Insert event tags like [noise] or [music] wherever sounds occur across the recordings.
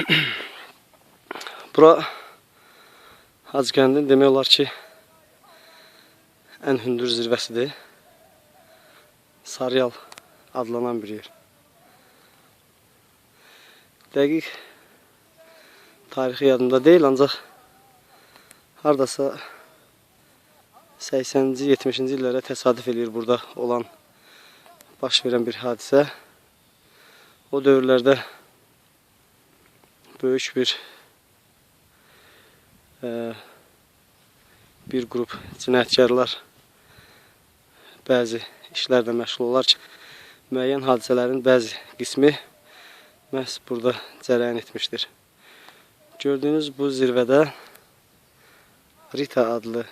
[clears throat] Bura Hacıkəndin demək olar ki ən hündür zirvəsidir. Saryal adlanan bir yer. Dəqiq tarixi yadımda deyil ancaq hardasa 80-ci 70-ci illərə təsadüf eləyir burada olan baş verən bir hadisə. O dövrlərdə böyük bir eee, bir qrup cinayətkarlar bəzi işlərlə məşğul olar ki, müəyyən hadisələrin bəzi qismi məhz burada cərəyan etmişdir. Gördüyünüz bu zirvədə Rita adlı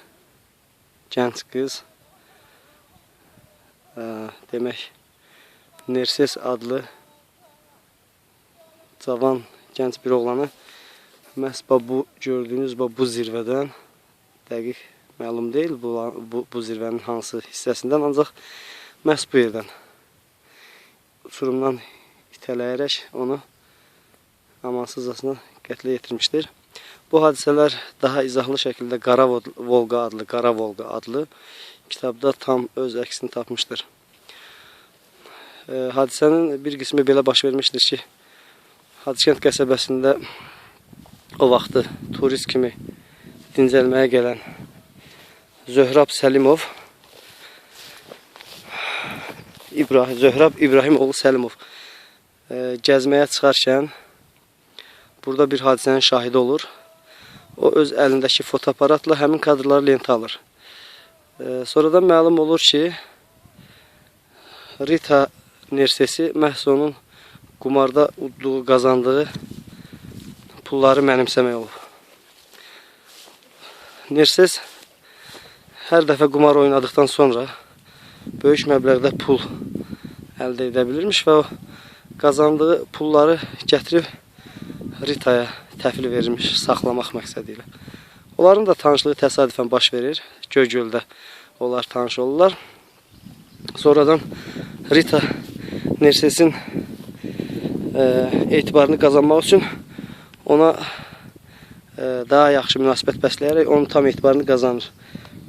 gənc qız eee, demək Nerses adlı cavan gənc bir oğlanı məhz bu gördüyünüz bu zirvədən dəqiq məlum deyil bu, bu, bu zirvənin hansı hissəsindən ancaq məhz bu yerdən uçurumdan itələyərək onu amansızcasına qətlə yetirmişdir. Bu hadisələr daha izahlı şəkildə Qara Vol- Volqa adlı, Qara Volqa adlı kitabda tam öz əksini tapmışdır. E, hadisənin bir qismi belə baş vermişdir ki, Hacıkənd qəsəbəsində o vaxtı turist kimi dincəlməyə gələn Zöhrab Səlimov İbrahim Zöhrab İbrahimoğlu Səlimov e, gəzməyə çıxarkən burada bir hadisənin şahidi olur. O öz əlindəki fotoaparatla həmin kadrları lentə alır. E, sonradan məlum olur ki, Rita Nersesi məhz onun qumarda udduğu, qazandığı pulları mənimsəmək olub. Nerses hər dəfə qumar oynadıktan sonra böyük məbləğdə pul əldə edə bilirmiş və o qazandığı pulları gətirib Ritaya təhvil verilmiş saxlamaq məqsədi ilə. Onların da tanışlığı təsadüfən baş verir. Göygöldə onlar tanış olurlar. Sonradan Rita Nerses'in e, etibarını qazanmaq üçün ona e, daha yaxşı münasibət bəsləyərək onun tam etibarını qazanır.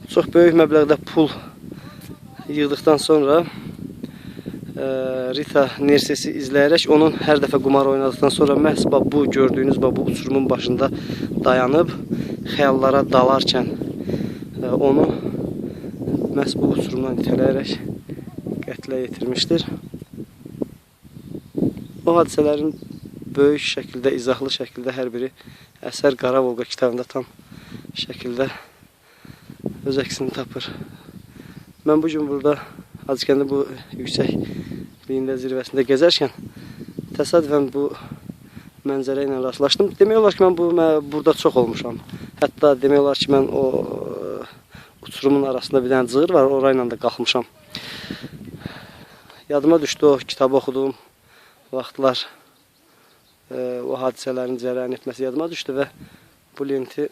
Çox böyük məbləğdə pul yığdıqdan sonra e, Rita Nerses'i izləyərək onun hər dəfə qumar oynadıktan sonra məhz bu gördüyünüz bu uçurumun başında dayanıb xəyallara dalarkən e, onu məhz bu uçurumdan itələyərək qətlə yetirmişdir. O hadisələrin böyük şəkildə, izahlı şəkildə hər biri əsər Qara Volqa kitabında tam şəkildə öz əksini tapır. Mən bu gün burada Hacıkəndə bu yüksək liyində zirvəsində gəzərkən təsadüfən bu mənzərə ilə rastlaşdım. Demək olar ki, mən bu mə- burada çox olmuşam. Hətta demək olar ki, mən o e, uçurumun arasında bir dənə cığır var, orayla da qalxmışam. Yadıma düşdü o kitabı oxuduğum vaxtlar e, o hadisələrin cərəyan etməsi yadıma düşdü və bu lenti